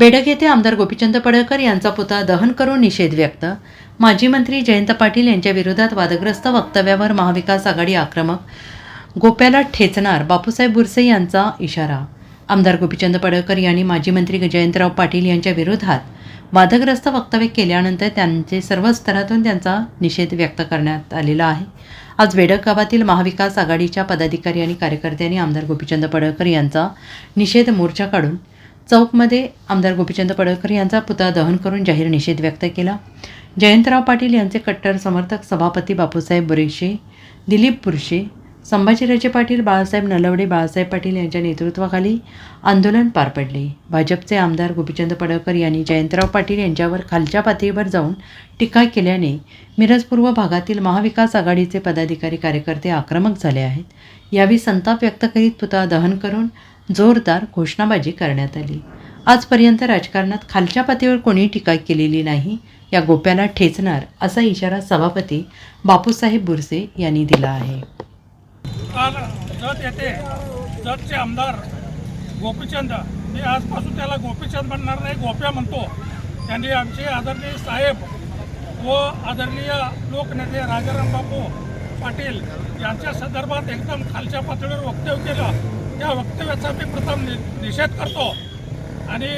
बेडक येथे आमदार गोपीचंद पडळकर यांचा पुतळा दहन करून निषेध व्यक्त. माजी मंत्री जयंत पाटील यांच्या विरोधात वादग्रस्त वक्तव्यावर महाविकास आघाडी आक्रमक. गोप्याला ठेचणार बापूसाहेब बुरसे यांचा इशारा. आमदार गोपीचंद पडळकर यांनी माजी मंत्री जयंतराव पाटील यांच्या विरोधात वादग्रस्त वक्तव्य केल्यानंतर त्यांचे सर्व स्तरातून त्यांचा निषेध व्यक्त करण्यात आलेला आहे. आज बेडक गावातील महाविकास आघाडीच्या पदाधिकारी आणि कार्यकर्त्यांनी आमदार गोपीचंद पडळकर यांचा निषेध मोर्चा काढून चौकमध्ये आमदार गोपीचंद पडळकर यांचा पुतळा दहन करून जाहीर निषेध व्यक्त केला. जयंतराव पाटील यांचे कट्टर समर्थक सभापती बापूसाहेब बुरेशे दिलीप बुरशे संभाजीराजे पाटील बाळासाहेब नलवडे बाळासाहेब पाटील यांच्या नेतृत्वाखाली आंदोलन पार पडले. भाजपचे आमदार गोपीचंद पडळकर यांनी जयंतराव पाटील यांच्यावर खालच्या पातळीवर जाऊन टीका केल्याने मिरजपूर्व भागातील महाविकास आघाडीचे पदाधिकारी कार्यकर्ते आक्रमक झाले आहेत. यावेळी संताप व्यक्त करीत पुतळा दहन करून जोरदार घोषणाबाजी करण्यात आली. आजपर्यंत राजकारणात खालच्या पातळीवर कोणी टीका केलेली नाही या गोप्याला ठेचणार असा इशारा सभापती बापूसाहेब बुरसे यांनी दिला आहे. काल जत येथे जतचे आमदार गोपीचंद. मी आजपासून त्याला गोपीचंद म्हणणार नाही गोप्या म्हणतो. त्यांनी आमचे आदरणीय साहेब व आदरणीय लोकनेते राजाराम बापू पाटील यांच्या संदर्भात एकदम खालच्या पातळीवर वक्तव्य केलं. त्या वक्तव्याचा मी प्रथम नि निषेध करतो. आणि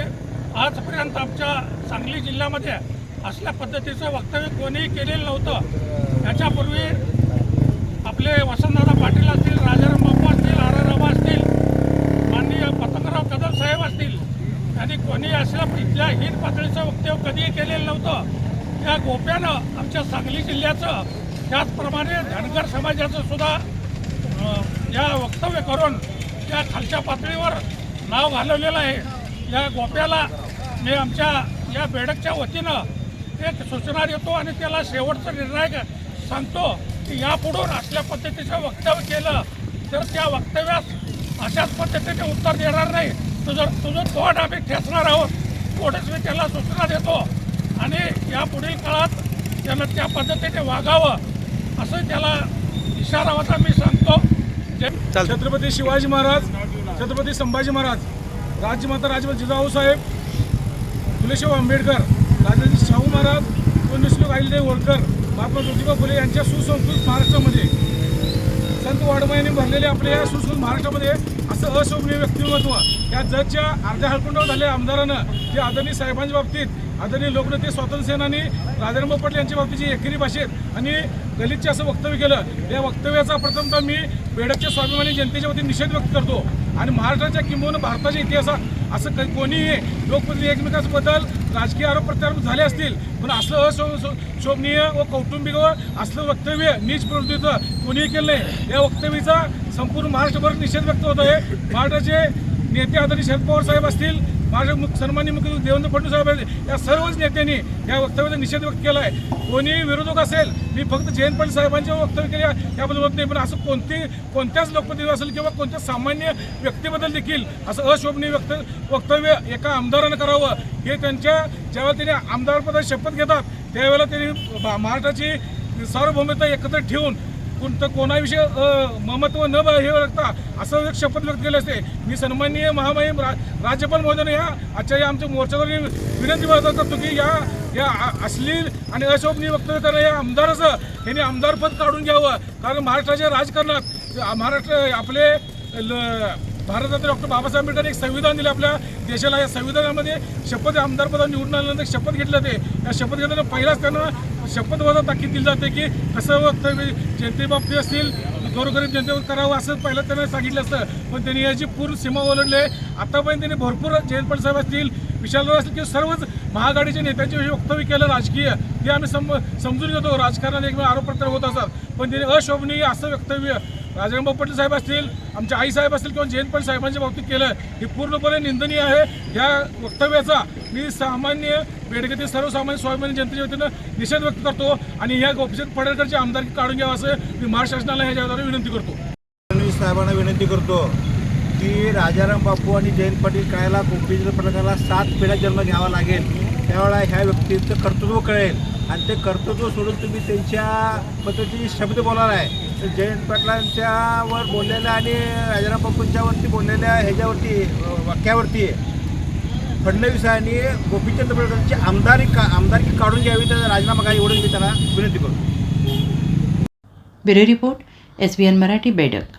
आजपर्यंत आमच्या सांगली जिल्ह्यामध्ये असल्या पद्धतीचं वक्तव्य कोणीही केलेलं नव्हतं. याच्यापूर्वी आपले वसंतदादा पाटील असतील राजाराम बापू असतील आर आर असतील माननीय पतंगराव कदम साहेब असतील यांनी कोणी असल्या इथल्या हीन पातळीचं वक्तव्य कधीही केलेलं नव्हतं. या गोप्यानं आमच्या सांगली जिल्ह्याचं त्याचप्रमाणे धनगर समाजाचं सुद्धा या वक्तव्य करून त्या खालच्या पातळीवर नाव घालवलेलं आहे. या गोप्याला मी आमच्या या बेडकच्या वतीनं एक सूचना देतो आणि त्याला शेवटचा निर्णायक सांगतो की यापुढून असल्या पद्धतीचं वक्तव्य केलं तर त्या वक्तव्यास अशाच पद्धतीने उत्तर देणार नाही. तुझं तुझं तोंड आम्ही ठेचणार आहोत. थोडंच मी त्याला सूचना देतो. आणि या पुढील काळात त्यानं त्या पद्धतीने वागावं असं त्याला इशारा होता मी सांगतो. छत्रपती शिवाजी महाराज छत्रपती संभाजी महाराज राज्यमाता राजमाता जिजाऊ साहेब फुलेशाह आंबेडकर राजाजी शाहू महाराज पुण्यश्लोक अहिल्यादेवी होळकर महात्मा ज्योतिबा फुले यांच्या सुसंस्कृत महाराष्ट्रामध्ये. संत वाडमा यांनी भरलेल्या आपल्या या सुसंस्कृत महाराष्ट्रामध्ये असं अशोभनीय व्यक्तिमत्व या जगच्या अर्ध्या हलकुंडावर झालेल्या आमदारानं जे आदरणीय साहेबांच्या बाबतीत आदरणीय लोकनेते स्वातंत्र्य सेनानी पटेल पाटील यांच्या बाबतीची एकेरी भाषेत आणि दलितचे असं वक्तव्य केलं या वक्तव्याचा प्रथमतः मी बेडकच्या स्वाभिमानी जनतेच्या वतीने निषेध व्यक्त करतो. आणि महाराष्ट्राच्या किंबहुना भारताच्या इतिहासात असं काही कोणीही लोकप्रतिनिधी एकमेकांबद्दल राजकीय आरोप प्रत्यारोप झाले असतील पण असं अशो शोभनीय व कौटुंबिक व असलं वक्तव्य नीच प्रवृत्तीचं कोणीही केलं नाही. या वक्तव्याचा संपूर्ण महाराष्ट्रभर निषेध व्यक्त होत आहे. महाराष्ट्राचे नेते आदरणीय शरद पवार साहेब असतील महाराष्ट्र मुख सन्माननीय मुख्यमंत्री देवेंद्र फडणवीस साहेब असतील या सर्वच नेत्यांनी या वक्तव्याचा निषेध व्यक्त केला आहे कोणीही विरोधक असेल मी फक्त जयंत पाटील साहेबांचे वक्तव्य केले याबद्दल होत नाही. पण असं कोणती कोणत्याच लोकप्रतिनिधी असेल किंवा कोणत्या सामान्य व्यक्तीबद्दल देखील असं अशोभनीय व्यक्त वक्तव्य एका आमदारानं करावं हे त्यांच्या ज्यावेळेला त्यांनी आमदारपदाची शपथ घेतात त्यावेळेला त्यांनी महाराष्ट्राची सार्वभौमता एकत्र ठेवून कोणतं कोणाविषयी अ, ममत्व न ब- हे लागता असं एक शपथ व्यक्त केली असते. मी सन्माननीय महामहिम रा राज्यपाल महोदयाने या आजच्या या आमच्या मोर्चावर विनंती करतो की या या अश्लील आणि अशोभनीय वक्तव्य करणाऱ्या या आमदाराचं यांनी आमदारपद काढून घ्यावं. कारण महाराष्ट्राच्या राजकारणात महाराष्ट्र आपले ल- भारताचे डॉक्टर बाबासाहेब आंबेडकर एक संविधान दिले आपल्या देशाला. या संविधानामध्ये शपथ आमदारपदा निवडून आल्यानंतर शपथ घेतलं ते या शपथ घेताना पहिलाच त्यांना शपथवादा ताकीद दिली जाते की कसं वक्तव्य म्हणजे जनतेबाबतीत असतील गोरगरीब जनतेवर करावं असं पहिलं त्यांना सांगितलं असतं. पण त्यांनी याची पूर्ण सीमा ओलांडली आहे आतापर्यंत त्यांनी भरपूर जयंत साहेब असतील विशालराव असतील किंवा सर्वच महाआघाडीच्या नेत्यांचे वक्तव्य केलं राजकीय ते आम्ही सम समजून घेतो. राजकारणात एकमेव आरोप प्रत्यारोप होत असतात. पण त्यांनी अशोभनीय असं वक्तव्य राजाराम पाटील साहेब असतील आमच्या आईसाहेब असतील किंवा जयंत पाटील साहेबांच्या बाबतीत केलं हे पूर्णपणे निंदनीय आहे. या वक्तव्याचा मी सामान्य बेडगेतील सर्वसामान्य स्वाभिमानी जनतेच्या वतीनं निषेध व्यक्त करतो आणि या गोपीचंद पडळकरची आमदारकी काढून घ्यावं असं मी महाराष्ट्र शासनाला ह्याच्याद्वारे विनंती करतो. फडणवीस साहेबांना विनंती करतो की राजाराम बापू आणि जयंत पाटील कायला गोपीचंद पडळकरला सात पिढ्या जन्म घ्यावा लागेल. त्यावेळेला ह्या व्यक्तीचं कर्तृत्व कळेल. आणि ते कर्तृत्व सोडून तुम्ही त्यांच्या पद्धतीने शब्द बोलणार आहे. तर जयंत पाटलांच्यावर बोललेल्या आणि राजाराम बापूंच्यावरती बोललेल्या ह्याच्यावरती वाक्यावरती फडणवीसांनी गोपीचंद पडळकरची आमदारी का आमदारकी काढून घ्यावी तर राजीनामा काही एवढं मी त्याला विनंती करतो. Bureau report S B N Marathi बेडक.